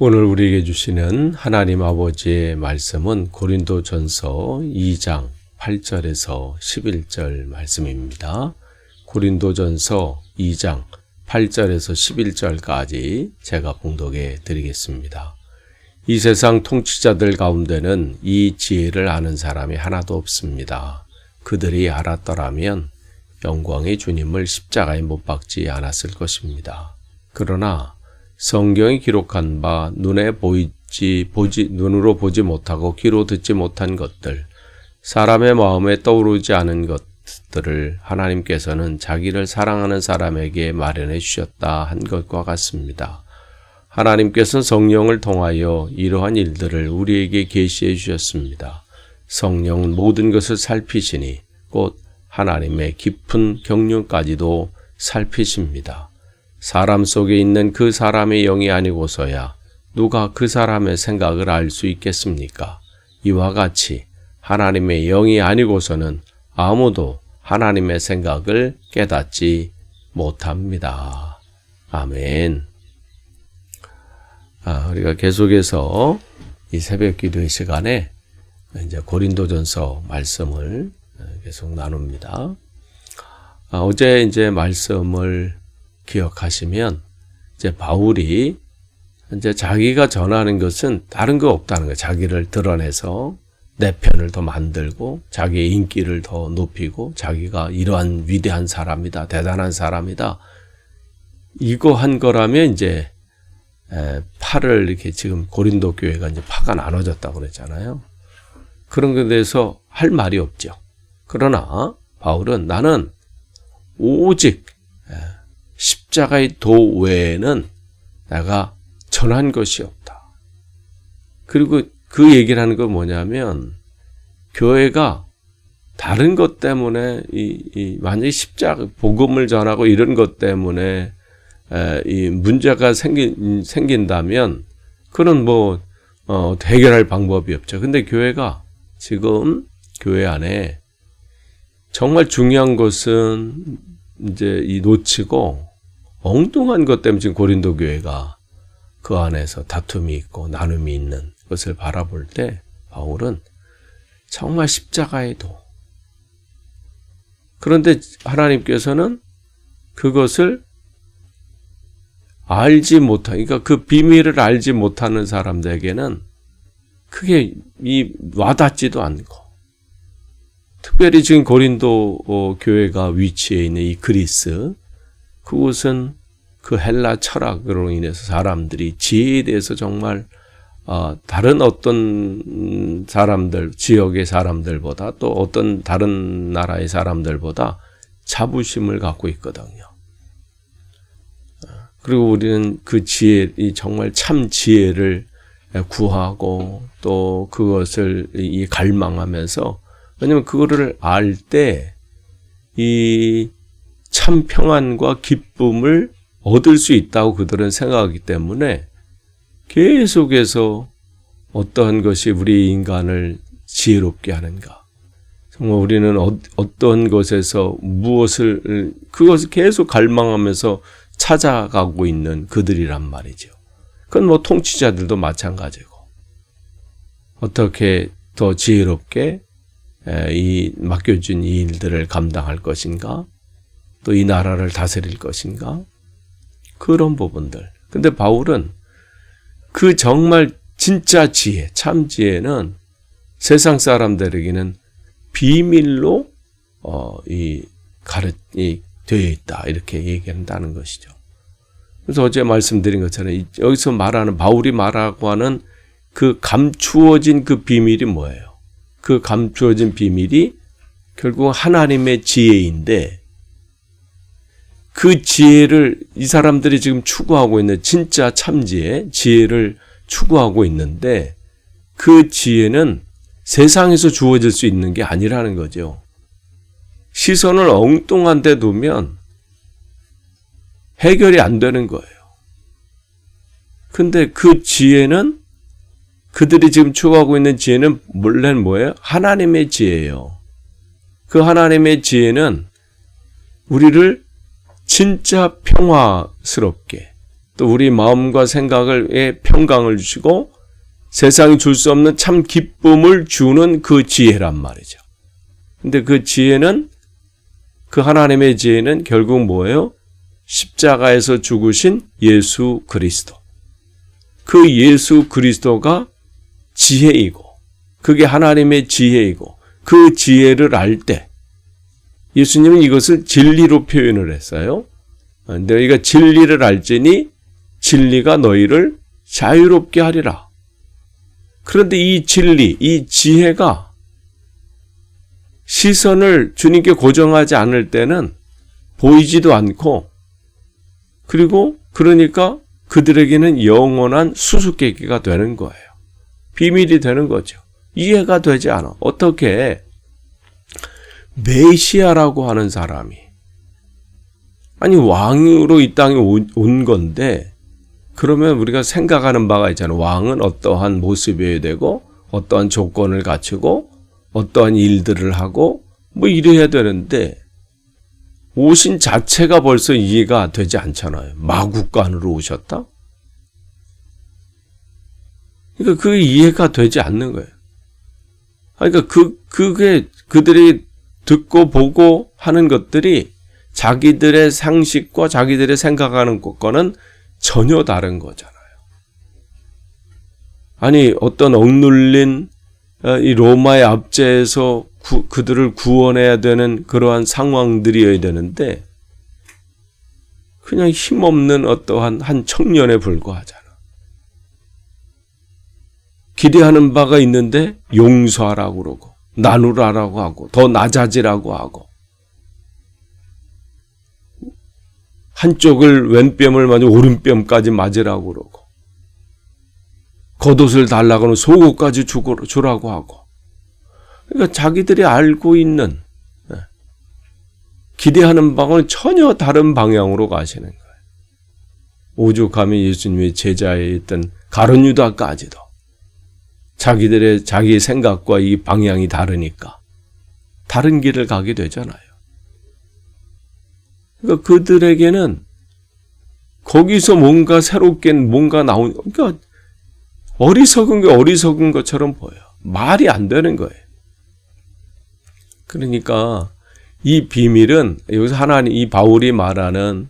오늘 우리에게 주시는 하나님 아버지의 말씀은 고린도 전서 2장 8절에서 11절 말씀입니다. 고린도 전서 2장 8절에서 11절까지 제가 봉독해 드리겠습니다. 이 세상 통치자들 가운데는 이 지혜를 아는 사람이 하나도 없습니다. 그들이 알았더라면 영광의 주님을 십자가에 못 박지 않았을 것입니다. 그러나 성경이 기록한 바 눈에 보이지 보지 눈으로 보지 못하고 귀로 듣지 못한 것들 사람의 마음에 떠오르지 않은 것들을 하나님께서는 자기를 사랑하는 사람에게 마련해 주셨다 한 것과 같습니다. 하나님께서는 성령을 통하여 이러한 일들을 우리에게 계시해 주셨습니다. 성령은 모든 것을 살피시니 곧 하나님의 깊은 경륜까지도 살피십니다. 사람 속에 있는 그 사람의 영이 아니고서야 누가 그 사람의 생각을 알 수 있겠습니까? 이와 같이 하나님의 영이 아니고서는 아무도 하나님의 생각을 깨닫지 못합니다. 아멘. 아, 우리가 계속해서 이 새벽 기도의 시간에 이제 고린도전서 말씀을 계속 나눕니다. 아, 어제 이제 말씀을 기억하시면 이제 바울이 이제 자기가 전하는 것은 다른 거 없다는 거예요. 자기를 드러내서 내 편을 더 만들고 자기의 인기를 더 높이고 자기가 이러한 위대한 사람이다. 대단한 사람이다. 이거 한 거라면 이제 팔을 이렇게 지금 고린도 교회가 이제 파가 나눠졌다고 그랬잖아요. 그런 것에 대해서 할 말이 없죠. 그러나 바울은 나는 오직 십자가의 도 외에는 내가 전한 것이 없다. 그리고 그 얘기를 하는 건 뭐냐면 교회가 다른 것 때문에 이, 이 만약에 십자가 복음을 전하고 이런 것 때문에 에, 이 문제가 생긴 생긴다면 그는 뭐 어, 해결할 방법이 없죠. 근데 교회가 지금 교회 안에 정말 중요한 것은 이제 이 놓치고 엉뚱한 것 때문에 지금 고린도 교회가 그 안에서 다툼이 있고 나눔이 있는 것을 바라볼 때 바울은 정말 십자가의 도. 그런데 하나님께서는 그것을 알지 못한, 그러니까 그 비밀을 알지 못하는 사람들에게는 크게 이 와닿지도 않고, 특별히 지금 고린도 어, 교회가 위치해 있는 이 그리스, 그곳은 그 헬라 철학으로 인해서 사람들이 지혜에 대해서 정말 어, 다른 어떤 사람들, 지역의 사람들보다 또 어떤 다른 나라의 사람들보다 자부심을 갖고 있거든요. 그리고 우리는 그 지혜, 이 정말 참 지혜를 구하고 또 그것을 이 갈망하면서 왜냐면 그거를 알 때 이 참 평안과 기쁨을 얻을 수 있다고 그들은 생각하기 때문에 계속해서 어떠한 것이 우리 인간을 지혜롭게 하는가. 정말 우리는 어, 어떤 것에서 무엇을, 그것을 계속 갈망하면서 찾아가고 있는 그들이란 말이죠. 그건 뭐 통치자들도 마찬가지고. 어떻게 더 지혜롭게 이 맡겨준 이 일들을 감당할 것인가? 또 이 나라를 다스릴 것인가? 그런 부분들. 근데 바울은 그 정말 진짜 지혜, 참 지혜는 세상 사람들에게는 비밀로 어, 이 가르 이 되어 있다 이렇게 얘기한다는 것이죠. 그래서 어제 말씀드린 것처럼 여기서 말하는 바울이 말하고 하는 그 감추어진 그 비밀이 뭐예요? 그 감추어진 비밀이 결국 하나님의 지혜인데 그 지혜를 이 사람들이 지금 추구하고 있는 진짜 참 지혜, 지혜를 추구하고 있는데 그 지혜는 세상에서 주어질 수 있는 게 아니라는 거죠. 시선을 엉뚱한 데 두면 해결이 안 되는 거예요. 근데 그 지혜는 그들이 지금 추구하고 있는 지혜는 원래는 뭐예요? 하나님의 지혜예요. 그 하나님의 지혜는 우리를 진짜 평화스럽게 또 우리 마음과 생각을 평강을 주시고 세상이 줄 수 없는 참 기쁨을 주는 그 지혜란 말이죠. 근데 그 지혜는 그 하나님의 지혜는 결국 뭐예요? 십자가에서 죽으신 예수 그리스도. 그 예수 그리스도가 지혜이고 그게 하나님의 지혜이고 그 지혜를 알 때 예수님은 이것을 진리로 표현을 했어요. 너희가 진리를 알지니 진리가 너희를 자유롭게 하리라. 그런데 이 진리, 이 지혜가 시선을 주님께 고정하지 않을 때는 보이지도 않고 그리고 그러니까 그들에게는 영원한 수수께끼가 되는 거예요. 비밀이 되는 거죠. 이해가 되지 않아. 어떻게 메시아라고 하는 사람이 아니 왕으로 이 땅에 온 건데 그러면 우리가 생각하는 바가 있잖아요. 왕은 어떠한 모습이어야 되고 어떠한 조건을 갖추고 어떠한 일들을 하고 뭐 이래야 되는데 오신 자체가 벌써 이해가 되지 않잖아요. 마국간으로 오셨다? 그러니까 그 이해가 되지 않는 거예요. 그러니까 그, 그게 그들이 듣고 보고 하는 것들이 자기들의 상식과 자기들의 생각하는 것과는 전혀 다른 거잖아요. 아니, 어떤 억눌린 어, 이 로마의 압제에서 구, 그들을 구원해야 되는 그러한 상황들이어야 되는데, 그냥 힘없는 어떠한 한 청년에 불과하잖아. 기대하는 바가 있는데 용서하라고 그러고 나누라라고 하고 더 낮아지라고 하고. 한쪽을 왼뺨을 맞아 오른뺨까지 맞으라고 그러고 겉옷을 달라고는 속옷까지 주라고 하고. 그러니까 자기들이 알고 있는 예, 기대하는 방은 전혀 다른 방향으로 가시는 거예요. 오죽하면 예수님의 제자에 있던 가론 유다까지도 자기들의 자기 생각과 이 방향이 다르니까 다른 길을 가게 되잖아요. 그러니까 그들에게는 거기서 뭔가 새롭게 뭔가 나온 그러니까 어리석은 게 어리석은 것처럼 보여. 말이 안 되는 거예요. 그러니까 이 비밀은 여기서 하나님 이 바울이 말하는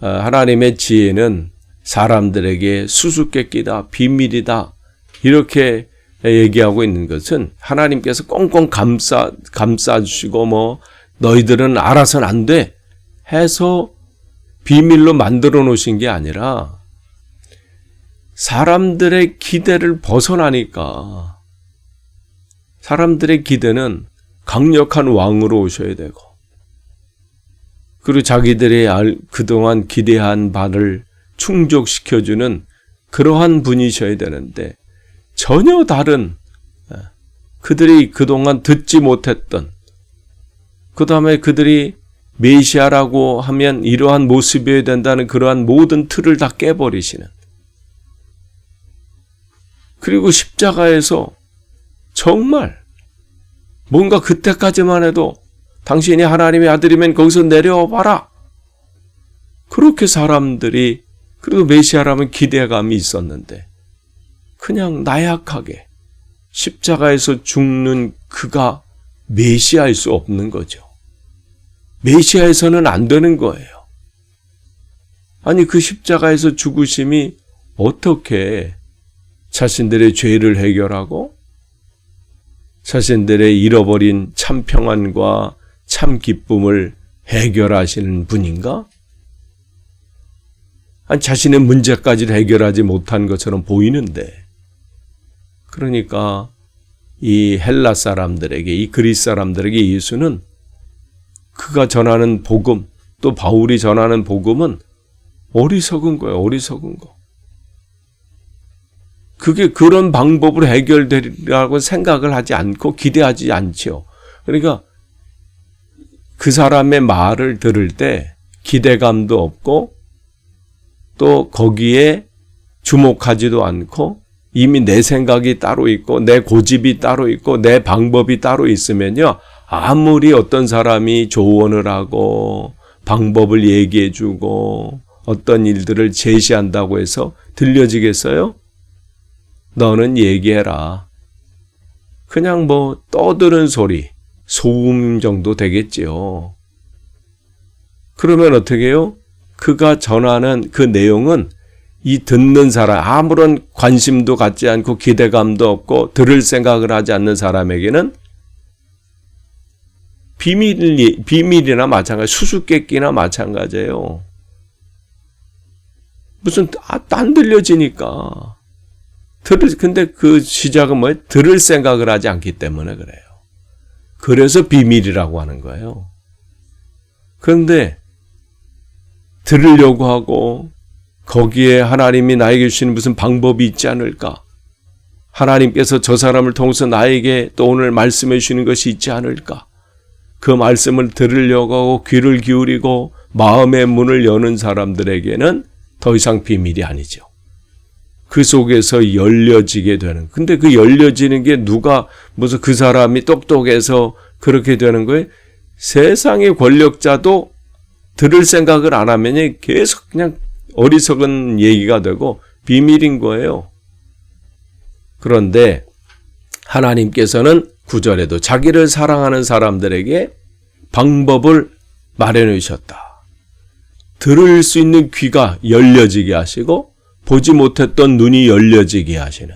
어, 하나님의 지혜는 사람들에게 수수께끼다 비밀이다 이렇게 얘기하고 있는 것은 하나님께서 꽁꽁 감싸 감싸 주시고 뭐 너희들은 알아서는 안 돼 해서 비밀로 만들어 놓으신 게 아니라 사람들의 기대를 벗어나니까 사람들의 기대는 강력한 왕으로 오셔야 되고 그리고 자기들의 그동안 기대한 바를 충족시켜주는 그러한 분이셔야 되는데 전혀 다른 예, 그들이 그동안 듣지 못했던 그 다음에 그들이 메시아라고 하면 이러한 모습이어야 된다는 그러한 모든 틀을 다 깨버리시는 그리고 십자가에서 정말 뭔가 그때까지만 해도 당신이 하나님의 아들이면 거기서 내려와 봐라. 그렇게 사람들이 그래도 메시아라면 기대감이 있었는데 그냥 나약하게 십자가에서 죽는 그가 메시아일 수 없는 거죠. 메시아에서는 안 되는 거예요. 아니 그 십자가에서 죽으심이 어떻게 자신들의 죄를 해결하고 자신들의 잃어버린 참 평안과 참 기쁨을 해결하시는 분인가? 아니 자신의 문제까지 해결하지 못한 것처럼 보이는데 그러니까 이 헬라 사람들에게 이 그리스 사람들에게 예수는 그가 전하는 복음 또 바울이 전하는 복음은 어리석은 거예요. 어리석은 거. 그게 그런 방법으로 해결되리라고 생각을 하지 않고 기대하지 않지요. 그러니까 그 사람의 말을 들을 때 기대감도 없고 또 거기에 주목하지도 않고 이미 내 생각이 따로 있고 내 고집이 따로 있고 내 방법이 따로 있으면요. 아무리 어떤 사람이 조언을 하고 방법을 얘기해 주고 어떤 일들을 제시한다고 해서 들려지겠어요? 너는 얘기해라. 그냥 뭐 떠드는 소리, 소음 정도 되겠지요. 그러면 어떻게 해요? 그가 전하는 그 내용은 이 듣는 사람, 아무런 관심도 갖지 않고 기대감도 없고 들을 생각을 하지 않는 사람에게는 비밀, 비밀이나 마찬가지, 수수께끼나 마찬가지예요. 무슨, 아, 딴 들려지니까. 들을, 근데 그 시작은 뭐예요? 들을 생각을 하지 않기 때문에 그래요. 그래서 비밀이라고 하는 거예요. 그런데, 들으려고 하고, 거기에 하나님이 나에게 주시는 무슨 방법이 있지 않을까? 하나님께서 저 사람을 통해서 나에게 또 오늘 말씀해 주시는 것이 있지 않을까? 그 말씀을 들으려고 하고 귀를 기울이고 마음의 문을 여는 사람들에게는 더 이상 비밀이 아니죠. 그 속에서 열려지게 되는. 근데 그 열려지는 게 누가 무슨 그 사람이 똑똑해서 그렇게 되는 거예요? 세상의 권력자도 들을 생각을 안 하면 계속 그냥 어리석은 얘기가 되고 비밀인 거예요. 그런데 하나님께서는 구절에도 자기를 사랑하는 사람들에게 방법을 마련해 주셨다. 들을 수 있는 귀가 열려지게 하시고 보지 못했던 눈이 열려지게 하시는.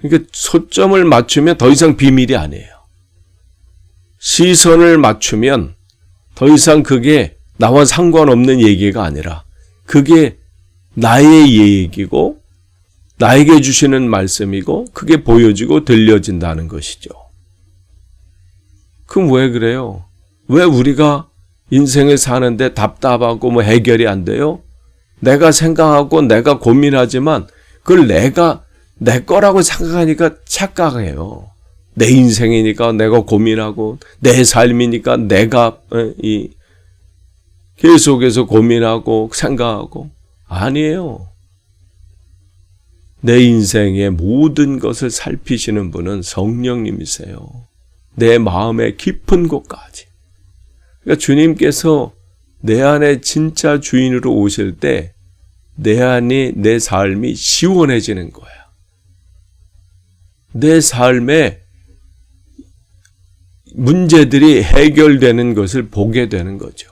그러니까 초점을 맞추면 더 이상 비밀이 아니에요. 시선을 맞추면 더 이상 그게 나와 상관없는 얘기가 아니라 그게 나의 얘기고 나에게 주시는 말씀이고 그게 보여지고 들려진다는 것이죠. 그럼 왜 그래요? 왜 우리가 인생을 사는데 답답하고 뭐 해결이 안 돼요? 내가 생각하고 내가 고민하지만 그걸 내가 내 거라고 생각하니까 착각해요. 내 인생이니까 내가 고민하고 내 삶이니까 내가 어, 이 계속해서 고민하고 생각하고 아니에요. 내 인생의 모든 것을 살피시는 분은 성령님이세요. 내 마음의 깊은 곳까지. 그러니까 주님께서 내 안에 진짜 주인으로 오실 때 내 안이 내 삶이 시원해지는 거야. 내 삶에 문제들이 해결되는 것을 보게 되는 거죠.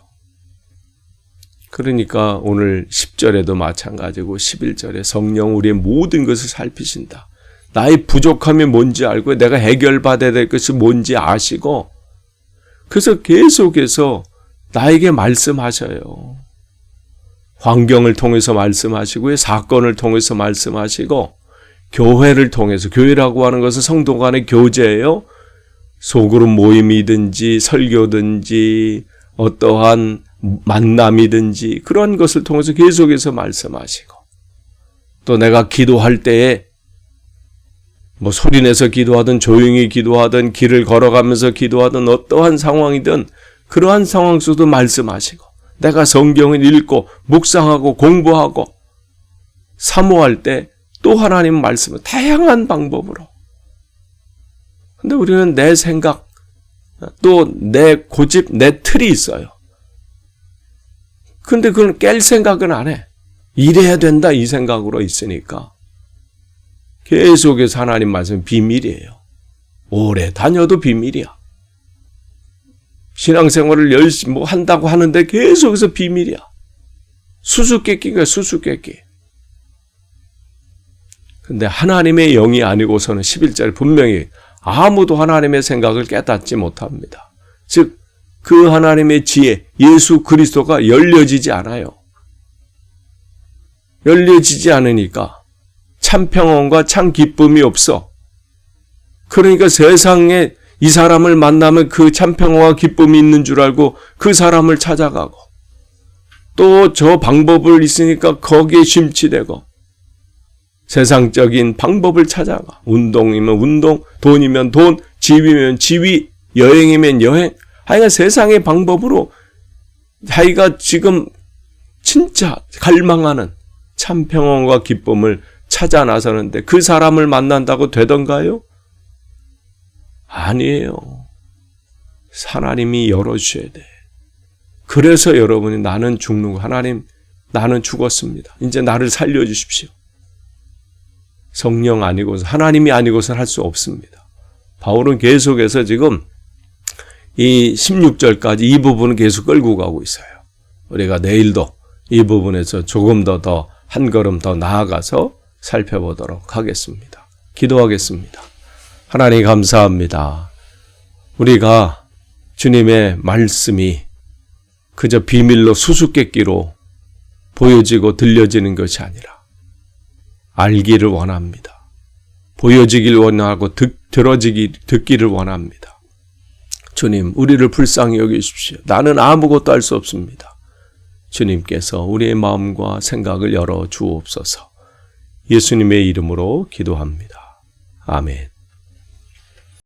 그러니까 오늘 10절에도 마찬가지고 11절에 성령 우리의 모든 것을 살피신다. 나의 부족함이 뭔지 알고 내가 해결받아야 될 것이 뭔지 아시고 그래서 계속해서 나에게 말씀하셔요. 환경을 통해서 말씀하시고요. 사건을 통해서 말씀하시고 교회를 통해서 교회라고 하는 것은 성도 간의 교제예요. 소그룹 모임이든지 설교든지 어떠한 만남이든지 그런 것을 통해서 계속해서 말씀하시고 또 내가 기도할 때에 뭐 소리내서 기도하든 조용히 기도하든 길을 걸어가면서 기도하든 어떠한 상황이든 그러한 상황 속도 말씀하시고 내가 성경을 읽고 묵상하고 공부하고 사모할 때 또 하나님 말씀을 다양한 방법으로 근데 우리는 내 생각 또 내 고집 내 틀이 있어요. 근데 그걸 깰 생각은 안 해. 이래야 된다 이 생각으로 있으니까 계속해서 하나님 말씀 비밀이에요. 오래 다녀도 비밀이야. 신앙생활을 열심히 뭐 한다고 하는데 계속해서 비밀이야. 수수께끼가 수수께끼. 근데 하나님의 영이 아니고서는 11절 분명히 아무도 하나님의 생각을 깨닫지 못합니다. 즉, 그 하나님의 지혜, 예수 그리스도가 열려지지 않아요. 열려지지 않으니까 참 평온과 참 기쁨이 없어. 그러니까 세상에 이 사람을 만나면 그 참 평온과 기쁨이 있는 줄 알고 그 사람을 찾아가고 또 저 방법을 있으니까 거기에 심취되고 세상적인 방법을 찾아가. 운동이면 운동, 돈이면 돈, 지위면 지위, 여행이면 여행. 하여간 세상의 방법으로 자기가 지금 진짜 갈망하는 참 평온과 기쁨을 찾아 나서는데 그 사람을 만난다고 되던가요? 아니에요. 하나님이 열어주셔야 돼. 그래서 여러분이 나는 죽는 거 하나님 나는 죽었습니다. 이제 나를 살려주십시오. 성령 아니고서 하나님이 아니고서는 할수 없습니다. 바울은 계속해서 지금 이 16절까지 이 부분을 계속 끌고 가고 있어요. 우리가 내일도 이 부분에서 조금 더 더 한 걸음 더 나아가서 살펴보도록 하겠습니다. 기도하겠습니다. 하나님 감사합니다. 우리가 주님의 말씀이 그저 비밀로 수수께끼로 보여지고 들려지는 것이 아니라 알기를 원합니다. 보여지길 원하고 듣, 들어지기, 듣기를 원합니다. 주님, 우리를 불쌍히 여기십시오. 나는 아무것도 할 수 없습니다. 주님께서 우리의 마음과 생각을 열어 주옵소서. 예수님의 이름으로 기도합니다. 아멘.